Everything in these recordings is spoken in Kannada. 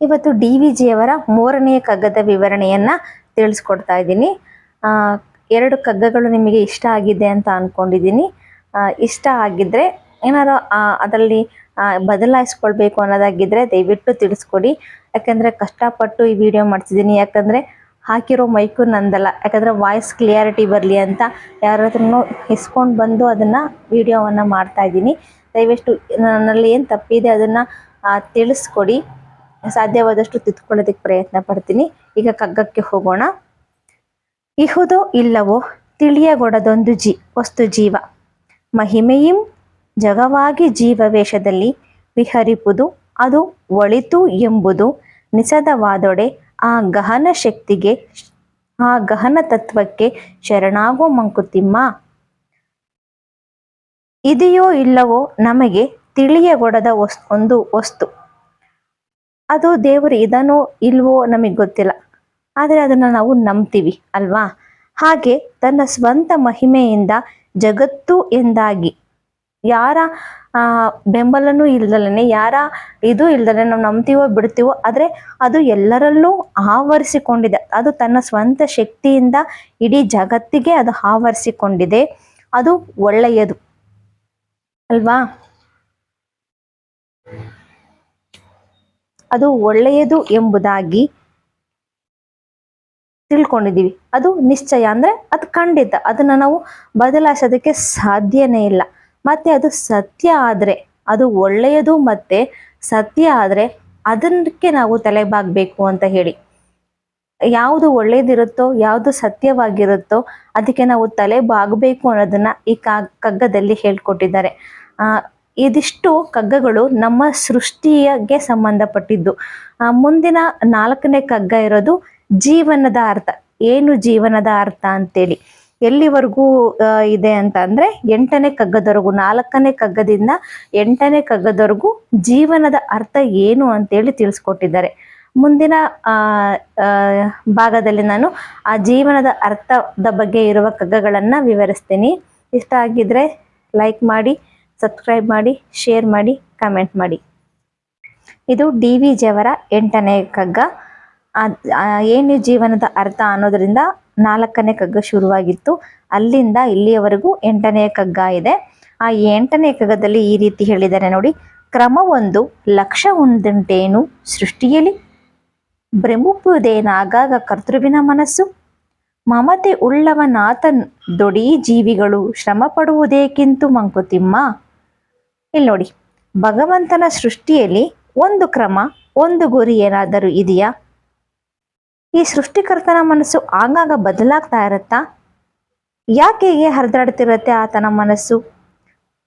ಇವತ್ತು ಡಿ ವಿ ಜಿಯವರ ಮೂರನೆಯ ಕಗ್ಗದ ವಿವರಣೆಯನ್ನು ತಿಳಿಸ್ಕೊಡ್ತಾ ಇದ್ದೀನಿ. ಎರಡು ಕಗ್ಗಗಳು ನಿಮಗೆ ಇಷ್ಟ ಆಗಿದೆ ಅಂತ ಅಂದ್ಕೊಂಡಿದ್ದೀನಿ ಇಷ್ಟ ಆಗಿದ್ದರೆ ಏನಾರು ಅದರಲ್ಲಿ ಬದಲಾಯಿಸ್ಕೊಳ್ಬೇಕು ಅನ್ನೋದಾಗಿದ್ದರೆ ದಯವಿಟ್ಟು ತಿಳಿಸ್ಕೊಡಿ. ಯಾಕಂದರೆ ಕಷ್ಟಪಟ್ಟು ಈ ವಿಡಿಯೋ ಮಾಡ್ತಿದ್ದೀನಿ. ಯಾಕಂದರೆ ಹಾಕಿರೋ ಮೈಕು ನಂದಲ್ಲ. ಯಾಕಂದರೆ ವಾಯ್ಸ್ ಕ್ಲಿಯಾರಿಟಿ ಬರಲಿ ಅಂತ ಯಾರ ಹತ್ರನೂ ಇಸ್ಕೊಂಡು ಬಂದು ಅದನ್ನು ವಿಡಿಯೋವನ್ನು ಮಾಡ್ತಾ ಇದ್ದೀನಿ. ದಯವಿಟ್ಟು ನನ್ನಲ್ಲಿ ಏನು ತಪ್ಪಿದೆ ಅದನ್ನು ತಿಳಿಸ್ಕೊಡಿ. ಸಾಧ್ಯವಾದಷ್ಟು ತಿದ್ಕೊಳ್ಳೋದಕ್ಕೆ ಪ್ರಯತ್ನ ಪಡ್ತೀನಿ. ಈಗ ಕಗ್ಗಕ್ಕೆ ಹೋಗೋಣ. ಇಹುದೋ ಇಲ್ಲವೋ ತಿಳಿಯಗೊಡದೊಂದು ಜಿ, ವಸ್ತು ಜೀವ. ಮಹಿಮೆಯಿಂ ಜಗವಾಗಿ ಜೀವವೇಷದಲ್ಲಿ ವಿಹರಿಪುದು, ಅದು ಒಳಿತು ಎಂಬುದು ನಿಸದವಾದೊಡೆ ಆ ಗಹನ ಶಕ್ತಿಗೆ, ಆ ಗಹನ ತತ್ವಕ್ಕೆ ಶರಣಾಗೋ ಮಂಕುತಿಮ್ಮ. ಇದೆಯೋ ಇಲ್ಲವೋ ನಮಗೆ ತಿಳಿಯಗೊಡದ ಒಂದು ವಸ್ತು. ಅದು ದೇವರು ಇದನೋ ಇಲ್ವೋ ನಮಗೆ ಗೊತ್ತಿಲ್ಲ. ಆದರೆ ಅದನ್ನು ನಾವು ನಂಬ್ತೀವಿ, ಅಲ್ವಾ? ಹಾಗೆ ತನ್ನ ಸ್ವಂತ ಮಹಿಮೆಯಿಂದ ಜಗತ್ತು ಎಂದಾಗಿ, ಯಾರ ಬೆಂಬಲನೂ ಇಲ್ದಲೇ ಯಾರ ಇದು ಇಲ್ದಲೆ ನಾವು ನಂಬ್ತೀವೋ ಬಿಡ್ತೀವೋ, ಆದರೆ ಅದು ಎಲ್ಲರಲ್ಲೂ ಆವರಿಸಿಕೊಂಡಿದೆ. ಅದು ತನ್ನ ಸ್ವಂತ ಶಕ್ತಿಯಿಂದ ಇಡೀ ಜಗತ್ತಿಗೆ ಅದು ಆವರಿಸಿಕೊಂಡಿದೆ. ಅದು ಒಳ್ಳೆಯದು, ಅಲ್ವಾ? ಅದು ಒಳ್ಳೆಯದು ಎಂಬುದಾಗಿ ತಿಳ್ಕೊಂಡಿದ್ದೀವಿ. ಅದು ನಿಶ್ಚಯ ಅಂದ್ರೆ ಅದು ಖಂಡಿತ. ಅದನ್ನ ನಾವು ಬದಲಾಯಿಸೋದಕ್ಕೆ ಸಾಧ್ಯನೇ ಇಲ್ಲ. ಮತ್ತೆ ಅದು ಸತ್ಯ ಆದ್ರೆ, ಅದು ಒಳ್ಳೆಯದು ಮತ್ತೆ ಸತ್ಯ ಆದ್ರೆ ಅದಕ್ಕೆ ನಾವು ತಲೆಬಾಗಬೇಕು ಅಂತ ಹೇಳಿ. ಯಾವುದು ಒಳ್ಳೇದಿರುತ್ತೋ, ಯಾವುದು ಸತ್ಯವಾಗಿರುತ್ತೋ ಅದಕ್ಕೆ ನಾವು ತಲೆ ಬಾಗಬೇಕು ಅನ್ನೋದನ್ನ ಈ ಕಗ್ಗದಲ್ಲಿ ಹೇಳ್ಕೊಟ್ಟಿದ್ದಾರೆ. ಇದಿಷ್ಟು ಕಗ್ಗಗಳು ನಮ್ಮ ಸೃಷ್ಟಿಗೆ ಸಂಬಂಧಪಟ್ಟಿದ್ದು. ಮುಂದಿನ ನಾಲ್ಕನೇ ಕಗ್ಗ ಇರೋದು ಜೀವನದ ಅರ್ಥ. ಏನು ಜೀವನದ ಅರ್ಥ ಅಂತೇಳಿ. ಎಲ್ಲಿವರೆಗೂ ಇದೆ ಅಂತ ಅಂದ್ರೆ ಎಂಟನೇ ಕಗ್ಗದವರೆಗೂ, ನಾಲ್ಕನೇ ಕಗ್ಗದಿಂದ ಎಂಟನೇ ಕಗ್ಗದವರೆಗೂ ಜೀವನದ ಅರ್ಥ ಏನು ಅಂತೇಳಿ ತಿಳಿಸ್ಕೊಟ್ಟಿದ್ದಾರೆ. ಮುಂದಿನ ಭಾಗದಲ್ಲಿ ನಾನು ಆ ಜೀವನದ ಅರ್ಥದ ಬಗ್ಗೆ ಇರುವ ಕಗ್ಗಗಳನ್ನ ವಿವರಿಸ್ತೀನಿ. ಇಷ್ಟ ಆಗಿದ್ರೆ ಲೈಕ್ ಮಾಡಿ. ಸಬ್ಸ್ಕ್ರೈಬ್ ಮಾಡಿ ಶೇರ್ ಮಾಡಿ ಕಮೆಂಟ್ ಮಾಡಿ. ಇದು ಡಿ ವಿ ಜಿಯವರ ಎಂಟನೇ ಕಗ್ಗ. ಏನು ಜೀವನದ ಅರ್ಥ ಅನ್ನೋದರಿಂದ ನಾಲ್ಕನೇ ಕಗ್ಗ ಶುರುವಾಗಿತ್ತು. ಅಲ್ಲಿಂದ ಇಲ್ಲಿಯವರೆಗೂ ಎಂಟನೇ ಕಗ್ಗ ಇದೆ. ಆ ಎಂಟನೇ ಕಗ್ಗದಲ್ಲಿ ಈ ರೀತಿ ಹೇಳಿದ್ದಾರೆ ನೋಡಿ, ಕ್ರಮವೊಂದು ಲಕ್ಷ ಒಂದಂಟೇನು ಸೃಷ್ಟಿಯಲ್ಲಿ ಬ್ರಹ್ಮಪುದೇನಾಗಾಗ ಕರ್ತೃವಿನ ಮನಸ್ಸು. ಮಮತೆ ಉಳ್ಳವನಾತ ದೊಡಿ ಜೀವಿಗಳು ಶ್ರಮ ಪಡುವುದೇಕಿಂತು ಮಂಕುತಿಮ್ಮ. ಇಲ್ಲಿ ನೋಡಿ, ಭಗವಂತನ ಸೃಷ್ಟಿಯಲ್ಲಿ ಒಂದು ಕ್ರಮ, ಒಂದು ಗುರಿ ಏನಾದರೂ ಇದೆಯಾ? ಈ ಸೃಷ್ಟಿಕರ್ತನ ಮನಸ್ಸು ಆಗಾಗ ಬದಲಾಗ್ತಾ ಇರತ್ತಾ? ಯಾಕೆ ಹೀಗೆ ಹರಿದಾಡ್ತಿರತ್ತೆ ಆತನ ಮನಸ್ಸು?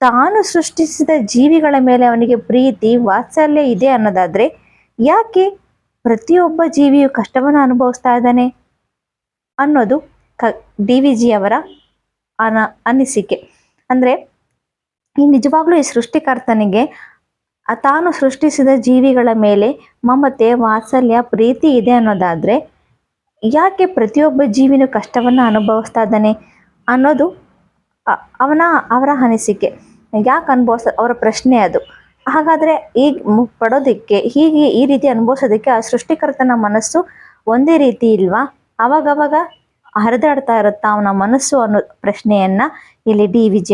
ತಾನು ಸೃಷ್ಟಿಸಿದ ಜೀವಿಗಳ ಮೇಲೆ ಅವನಿಗೆ ಪ್ರೀತಿ, ವಾತ್ಸಲ್ಯ ಇದೆ ಅನ್ನೋದಾದ್ರೆ ಯಾಕೆ ಪ್ರತಿಯೊಬ್ಬ ಜೀವಿಯು ಕಷ್ಟವನ್ನು ಅನುಭವಿಸ್ತಾ ಇದ್ದಾನೆ? ಅನ್ನೋದು ಕ, ಡಿ ವಿ ಜಿ ಅವರ ಅನ, ಅನಿಸಿಕೆ. ಅಂದ್ರೆ ಈ ನಿಜವಾಗ್ಲೂ ಈ ಸೃಷ್ಟಿಕರ್ತನಿಗೆ ತಾನು ಸೃಷ್ಟಿಸಿದ ಜೀವಿಗಳ ಮೇಲೆ ಮಮತೆ, ವಾತ್ಸಲ್ಯ, ಪ್ರೀತಿ ಇದೆ ಅನ್ನೋದಾದ್ರೆ, ಯಾಕೆ ಪ್ರತಿಯೊಬ್ಬ ಜೀವಿನೂ ಕಷ್ಟವನ್ನು ಅನುಭವಿಸ್ತಾ ಇದ್ದಾನೆ ಅನ್ನೋದು ಅವನ, ಅವರ ಅನಿಸಿಕೆ. ಯಾಕೆ ಅನುಭವಿಸ, ಅವರ ಪ್ರಶ್ನೆ ಅದು. ಹಾಗಾದ್ರೆ ಈಗ ಪಡೋದಕ್ಕೆ, ಹೀಗೆ ಈ ರೀತಿ ಅನುಭವಿಸೋದಕ್ಕೆ ಆ ಸೃಷ್ಟಿಕರ್ತನ ಮನಸ್ಸು ಒಂದೇ ರೀತಿ ಇಲ್ವಾ? ಅವಾಗವಾಗ ಹರಿದಾಡ್ತಾ ಇರುತ್ತಾ ಅವನ ಮನಸ್ಸು ಅನ್ನೋ ಪ್ರಶ್ನೆಯನ್ನ ಇಲ್ಲಿ ಡಿ. ವಿಜಯ